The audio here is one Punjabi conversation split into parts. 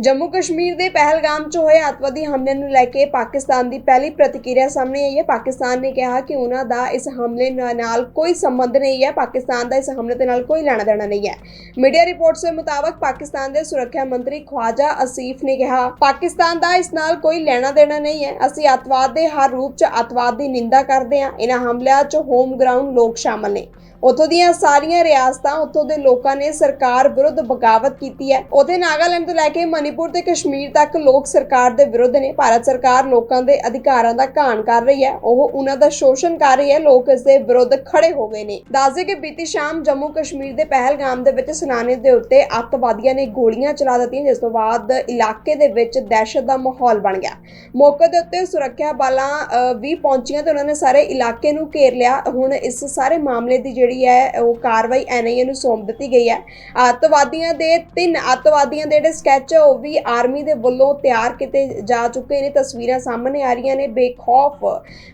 ਜੰਮੂ ਕਸ਼ਮੀਰ ਦੇ ਪਹਿਲਗਾਮ 'ਚ ਹੋਏ ਅੱਤਵਾਦੀ ਹਮਲੇ ਨੂੰ ਲੈ ਕੇ ਪਾਕਿਸਤਾਨ ਦੀ ਪਹਿਲੀ ਪ੍ਰਤੀਕਿਰਿਆ ਸਾਹਮਣੇ ਆਈ ਹੈ। ਪਾਕਿਸਤਾਨ ਨੇ ਕਿਹਾ ਕਿ ਉਹਨਾਂ ਦਾ ਇਸ ਹਮਲੇ ਨਾਲ ਕੋਈ ਸੰਬੰਧ ਨਹੀਂ ਹੈ। ਪਾਕਿਸਤਾਨ ਦਾ ਇਸ ਹਮਲੇ ਦੇ ਨਾਲ ਕੋਈ ਲੈਣਾ ਦੇਣਾ ਨਹੀਂ ਹੈ। ਮੀਡੀਆ ਰਿਪੋਰਟਸ ਦੇ ਮੁਤਾਬਕ ਪਾਕਿਸਤਾਨ ਦੇ ਸੁਰੱਖਿਆ ਮੰਤਰੀ ਖਵਾਜਾ ਅਸੀਫ ਨੇ ਕਿਹਾ, ਪਾਕਿਸਤਾਨ ਦਾ ਇਸ ਨਾਲ ਕੋਈ ਲੈਣਾ ਦੇਣਾ ਨਹੀਂ ਹੈ। ਅਸੀਂ ਅੱਤਵਾਦ ਦੇ ਹਰ ਰੂਪ 'ਚ ਅੱਤਵਾਦ ਦੀ ਨਿੰਦਾ ਕਰਦੇ ਹਾਂ। ਇਹਨਾਂ ਹਮਲਿਆਂ 'ਚ ਹੋਮ ਗਰਾਊਂਡ ਲੋਕ ਸ਼ਾਮਲ ਨੇ। ਉੱਥੋਂ ਦੀਆਂ ਸਾਰੀਆਂ ਰਿਆਸਤਾਂ ਉੱਥੋਂ ਦੇ ਲੋਕਾਂ ਨੇ ਸਰਕਾਰ ਵਿਰੁੱਧ ਬਗਾਵਤ ਕੀਤੀ ਹੈ। ਉੱਥੇ ਨਾਗਾਲੈਂਡ ਤੋਂ ਲੈ ਕੇ ਮਨੀਪੁਰ ਤੇ ਕਸ਼ਮੀਰ ਤੱਕ ਲੋਕ ਸਰਕਾਰ ਦੇ ਵਿਰੁੱਧ ਨੇ, ਭਾਰਤ ਸਰਕਾਰ ਲੋਕਾਂ ਦੇ ਅਧਿਕਾਰਾਂ ਦਾ ਘਾਣ ਕਰ ਰਹੀ ਹੈ। ਉਹ ਉਹਨਾਂ ਦਾ ਸ਼ੋਸ਼ਣ ਕਰ ਰਹੀ ਹੈ। ਲੋਕ ਇਸ ਦੇ ਵਿਰੁੱਧ ਖੜੇ ਹੋ ਗਏ ਨੇ। ਦੱਸਦੇ ਕਿ ਬੀਤੀ ਸ਼ਾਮ ਜੰਮੂ ਕਸ਼ਮੀਰ ਦੇ ਪਹਿਲਗਾਮ ਦੇ ਵਿੱਚ ਸੈਨਾਨੀ ਦੇ ਉੱਤੇ ਅੱਤਵਾਦੀਆਂ ਨੇ ਗੋਲੀਆਂ ਚਲਾ ਦਿੱਤੀਆਂ, ਜਿਸ ਤੋਂ ਬਾਅਦ ਇਲਾਕੇ ਦੇ ਵਿੱਚ ਦਹਿਸ਼ਤ ਦਾ ਮਾਹੌਲ ਬਣ ਗਿਆ। ਮੌਕੇ ਦੇ ਉੱਤੇ ਸੁਰੱਖਿਆ ਬਲਾਂ ਵੀ ਪਹੁੰਚੀਆਂ ਤੇ ਉਹਨਾਂ ਨੇ ਸਾਰੇ ਇਲਾਕੇ ਨੂੰ ਘੇਰ ਲਿਆ। ਹੁਣ ਇਸ ਸਾਰੇ ਮਾਮਲੇ ਦੀ ਜਿਹੜੀ ਹੈ ਉਹ ਕਾਰਵਾਈ ਐਨਆਈਏ ਨੂੰ ਸੌਂਪ ਦਿੱਤੀ ਗਈ ਹੈ। ਅੱਤਵਾਦੀਆਂ ਦੇ ਤਿੰਨ ਅੱਤਵਾਦੀਆਂ ਦੇ ਜਿਹੜੇ ਸਕੈਚ ਉਹ ਵੀ ਆਰਮੀ ਦੇ ਵੱਲੋਂ ਤਿਆਰ ਕੀਤੇ ਜਾ ਚੁੱਕੇ ਨੇ। ਤਸਵੀਰਾਂ ਸਾਹਮਣੇ ਆ ਰਹੀਆਂ ਨੇ। ਬੇਖੌਫ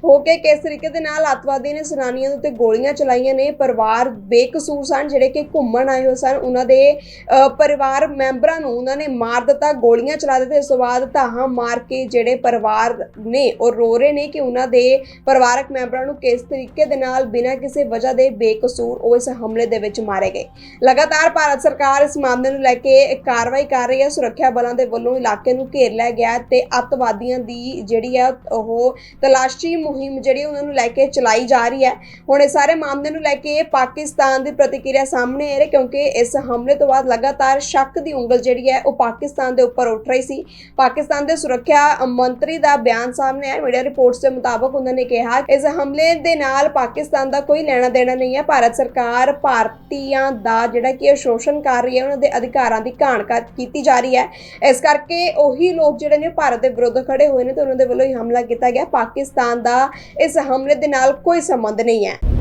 ਹੋ ਕੇ ਕਿਸ ਤਰੀਕੇ ਦੇ ਨਾਲ ਅੱਤਵਾਦੀਆਂ ਨੇ ਸੈਨਾਨੀਆਂ ਦੇ ਉੱਤੇ ਗੋਲੀਆਂ ਚਲਾਈਆਂ ਨੇ। ਪਰਿਵਾਰ ਬੇਕਸੂਰ ਸਨ ਜਿਹੜੇ ਕਿ ਘੁੰਮਣ ਆਏ ਹੋਏ ਸਨ। ਉਹਨਾਂ ਦੇ ਅ, ਪਰਿਵਾਰ ਮੈਂਬਰਾਂ ਨੂੰ ਉਹਨਾਂ ਨੇ ਮਾਰ ਦਿੱਤਾ ਗੋਲੀਆਂ ਚਲਾ ਦਿੱਤੇ ਇਸ ਤੋਂ ਬਾਅਦ ਧਾਹਾਂ ਮਾਰ ਕੇ ਜਿਹੜੇ ਪਰਿਵਾਰ ਨੇ ਉਹ ਰੋ ਰਹੇ ਨੇ ਕਿ ਉਹਨਾਂ ਦੇ ਪਰਿਵਾਰਕ ਮੈਂਬਰਾਂ ਨੂੰ ਕਿਸ ਤਰੀਕੇ ਦੇ ਨਾਲ ਬਿਨਾਂ ਕਿਸੇ ਵਜ੍ਹਾ ਦੇ ਬੇਕ ਬੇਕਸੂਰ ਉਹ ਇਸ ਹਮਲੇ ਦੇ ਵਿੱਚ ਮਾਰੇ ਗਏ। ਲਗਾਤਾਰ ਭਾਰਤ ਸਰਕਾਰ ਇਸ ਮਾਮਲੇ ਨੂੰ ਲੈ ਕੇ ਕਾਰਵਾਈ ਕਰ ਰਹੀ ਹੈ। ਸੁਰੱਖਿਆ ਬਲਾਂ ਦੇ ਵੱਲੋਂ ਇਲਾਕੇ ਨੂੰ ਘੇਰ ਲਿਆ ਗਿਆ ਤੇ ਅੱਤਵਾਦੀਆਂ ਦੀ ਜਿਹੜੀ ਹੈ ਉਹ ਤਲਾਸ਼ੀ ਮੁਹਿੰਮ ਜਿਹੜੀ ਉਹਨਾਂ ਨੂੰ ਲੈ ਕੇ ਚਲਾਈ ਜਾ ਰਹੀ ਹੈ। ਹੁਣ ਇਹ ਸਾਰੇ ਮਾਮਲੇ ਨੂੰ ਲੈ ਕੇ ਪਾਕਿਸਤਾਨ ਦੀ ਪ੍ਰਤੀਕਿਰਿਆ ਸਾਹਮਣੇ ਆ ਰਹੀ ਕਿਉਂਕਿ ਇਸ ਹਮਲੇ ਤੋਂ ਬਾਅਦ ਲਗਾਤਾਰ ਸ਼ੱਕ ਦੀ ਉਂਗਲ ਜਿਹੜੀ ਹੈ ਉਹ ਪਾਕਿਸਤਾਨ ਦੇ ਉੱਪਰ ਉੱਠ ਰਹੀ ਸੀ। ਪਾਕਿਸਤਾਨ ਦੇ ਸੁਰੱਖਿਆ ਮੰਤਰੀ ਦਾ ਬਿਆਨ ਸਾਹਮਣੇ ਆਇਆ। ਮੀਡੀਆ ਰਿਪੋਰਟਸ ਦੇ ਮੁਤਾਬਕ ਉਹਨਾਂ ਨੇ ਕਿਹਾ, ਇਸ ਹਮਲੇ ਦੇ ਨਾਲ ਪਾਕਿਸਤਾਨ ਦਾ ਕੋਈ ਲੈਣਾ ਦੇਣਾ ਨਹੀਂ ਹੈ। ਭਾਰਤ ਸਰਕਾਰ ਭਾਰਤੀਆਂ ਦਾ ਜਿਹੜਾ ਕਿ ਸ਼ੋਸ਼ਣ ਕਰ ਰਹੀ ਹੈ, ਉਹਨਾਂ ਦੇ ਅਧਿਕਾਰਾਂ ਦੀ ਘਾਣ ਕੀਤੀ ਜਾ ਰਹੀ ਹੈ। ਇਸ ਕਰਕੇ ਉਹੀ ਲੋਕ ਜਿਹੜੇ ਨੇ ਭਾਰਤ ਦੇ ਵਿਰੁੱਧ ਖੜੇ ਹੋਏ ਨੇ ਤੇ ਉਹਨਾਂ ਦੇ ਵੱਲੋਂ ਹੀ ਹਮਲਾ ਕੀਤਾ ਗਿਆ। ਪਾਕਿਸਤਾਨ ਦਾ ਇਸ ਹਮਲੇ ਦੇ ਨਾਲ ਕੋਈ ਸੰਬੰਧ ਨਹੀਂ ਹੈ।